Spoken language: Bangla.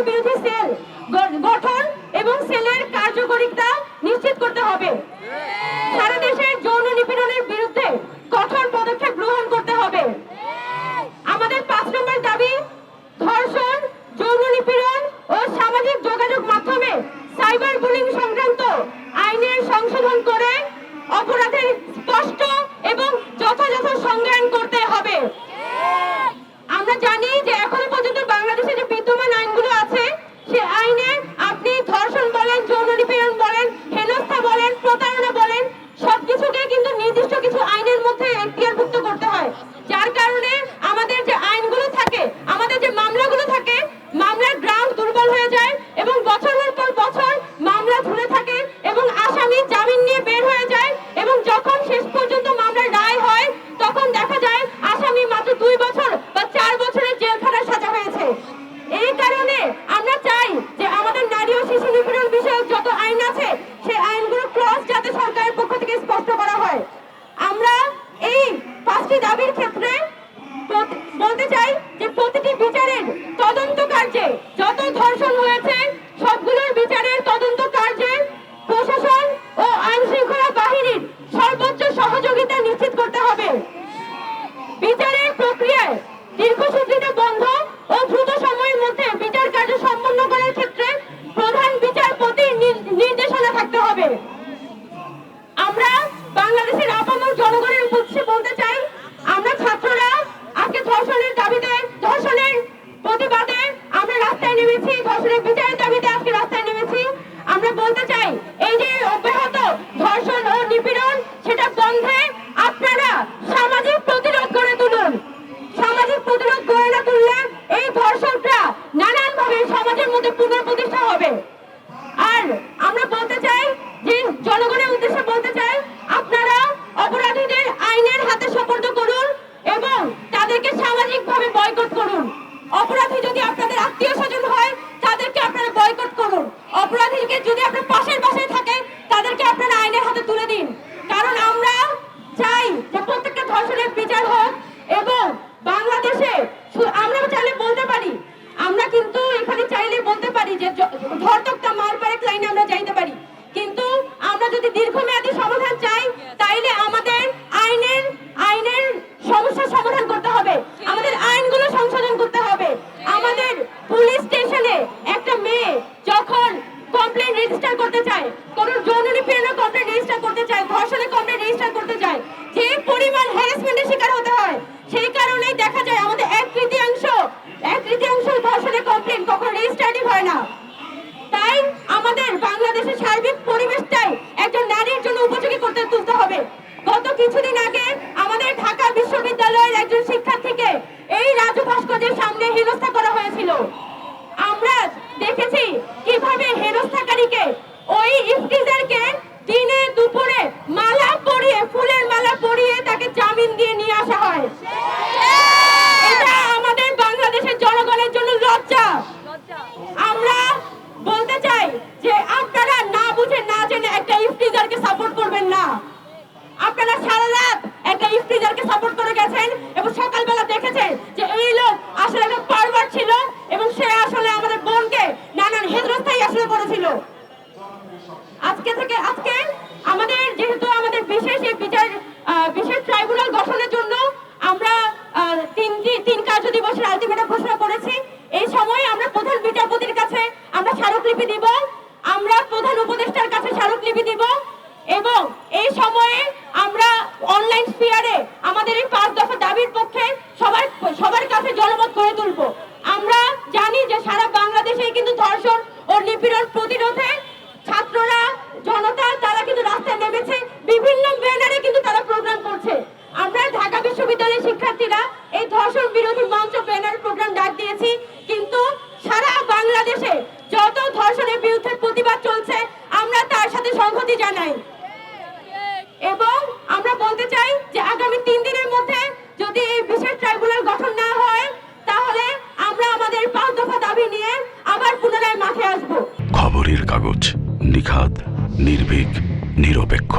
বিরোধী বলতে চাই যে প্রতিটি বিচারের তদন্ত কার্যে যত ধর্ষণ হয়েছে সবগুলোর বিচারের তদন্ত কার্যে প্রশাসন ও আইন শৃঙ্খলা বাহিনীর সর্বোচ্চ সহযোগিতা নিশ্চিত করতে হবে বিচারের প্রক্রিয়ায় দীর্ঘসূত্রিতা বন্ধ ও দ্রুত সময়ের মধ্যে বিচার কার্য সম্পন্ন করার ক্ষেত্রে প্রধান বিচারপতির নির- নির্দেশনা থাকতে হবে আমরা বাংলাদেশের আপামর জনগণের উদ্দেশ্যে বলতে চাই আমরা ছাত্ররা আজকে ধর্ষণের দাবিতে ধর্ষণের প্রতিবাদে আমরা রাস্তায় নেমেছি ধর্ষণের বিচারের দাবিতে আজকে রাস্তায় নেমেছি। আমরা বলতে চাই, এই যে অব্যাহত ধর্ষণ ও নিপীড়ন সেটা বন্ধে আপনারা সামাজিক প্রতিরোধ গড়ে তুলুন সামাজিক প্রতিরোধ গড়ে না তুললে এই ধর্ষকরা নানানভাবে সমাজের মধ্যে পুনঃপ্রতিষ্ঠা হবে আর আমরা বলতে চাই যে জনগণের উদ্দেশ্যে বলতে চাই আপনারা অপরাধীদের আইনের হাতে সোপর্দ করুন এবং তাদেরকে সামাজিকভাবে বয়কট করুন অপরাধী যদি আপনাদের আত্মীয় স্বজন হয় তাদেরকে আপনারা বয়কট করুন অপরাধীকে যদি আপনার পাশের পাশে থাকে তাদেরকে আপনারা আইনের হাতে তুলে দিন কারণ আমরা চাই যে প্রত্যেকটা ধর্ষণের বিচার হোক এবং বাংলাদেশে শু- আমরা চাইলে বলতে পারি আমরা কিন্তু এখানে চাইলে বলতে পারি যে জ- ধর্তকটা মার পারে লাইনে আমরা যাইতে পারি কিন্তু আমরা যদি দীর্ঘমেয়াদী সমাধান চাই তাইলে আমাদের আইনের আইনের সমস্যার সমাধান করতে হবে আমাদের আইনগুলো সংশোধন করতে হবে আমাদের পুলিশ স্টেশনে একটা মেয়ে যখন কমপ্লেন রেজিস্টার করতে চায় কোন যৌন নিপীড়নের কমপ্লেন রেজিস্টার করতে চায় ধর্ষণের কমপ্লেন রেজিস্টার করতে চায় যে পরিমাণ হ্যারাসমেন্টের শিকার হতে হয়। সেই কারণেই দেখা যায় আমাদের এক তৃতীয়াংশ এক তৃতীয়াংশ ধর্ষণের কমপ্লেন কখনো রেজিস্টারই হয় না। তাই আমাদের বাংলাদেশের সার্বিক পরিবেশটাই একজন নারীর জন্য উপযোগী করতে তুলতে হবে। গত কিছুদিন আগে আমাদের ঢাকা বিশ্ববিদ্যালয়ের একজন শিক্ষার্থীকে এই রাজু ভাস্কর্যের সামনে হেনস্থা করা হয়েছিল। আমরা দেখেছি কীভাবে হেনস্থাকারীকে ওই ইফতিজারকে দিনে দুপুরে মালা পরিয়ে ফুলের তাকে জামিন দিয়ে নিয়ে আসা হয়। এটা আমাদের বাংলাদেশের জনগণের জন্য লজ্জা। আমরা বলতে চাই যে আপনারা না বুঝে, না জেনে একটা ইফতিজারকে সাপোর্ট করবেন না। আপনারা সারা রাত একটা ইফতিজারকে সাপোর্ট করে গেছেন এবং সকালবেলা দেখেছেন যে এই লোক আসলে একটা পারভার ছিল এবং সে আসলে আমাদের বোনকে নানান হেদরস্থায় আসলে করেছিল। আজকে থেকে আজকে আমাদের, যেহেতু আমাদের বিশেষ এই বিশেষ ট্রাইব্যুনাল গঠনের জন্য আমরা তিনটি, তিন কার্য দিবসের আলটিমেটাম ঘোষণা করেছি। এই সময়ে আমরা প্রধান বিচারপতির কাছে আমরা স্মারকলিপি দিব, আমরা প্রধান উপদেষ্টার কাছে স্মারকলিপি দিব এবং এই সময়ে আমরা অনলাইন স্পিয়ারে আমাদের এই পাঁচ দফা দাবির পক্ষে সবার সবার কাছে জনমত করে তুলব। আমরা জানি যে সারা বাংলাদেশে কিন্তু ধর্ষণ ও নিপীড়ন প্রতিরোধে ছাত্ররা জনতা তারা কিন্তু রাস্তায় নেমেছে বিভিন্ন ব্যানারে কিন্তু তারা প্রোগ্রাম করছে আমরা ঢাকা বিশ্ববিদ্যালয়ের শিক্ষার্থীরা এই ধর্ষণ বিরোধী মঞ্চ ব্যানার প্রোগ্রাম ডাক দিয়েছি। কিন্তু সারা বাংলাদেশে যত ধর্ষণের বিরুদ্ধে প্রতিবাদ চলছে, আমরা তার সাথে সংহতি জানাই। এবং আমরা বলতে চাই যে আগামী তিন দিনের মধ্যে যদি এই বিশেষ ট্রাইব্যুনাল গঠন না হয়, তাহলে আমরা আমাদের পাঁচ দফা দাবি নিয়ে আবার পুনরায় মাঠে আসব। খবরের কাগজ নিখাত নির্ভীক, নিরপেক্ষ।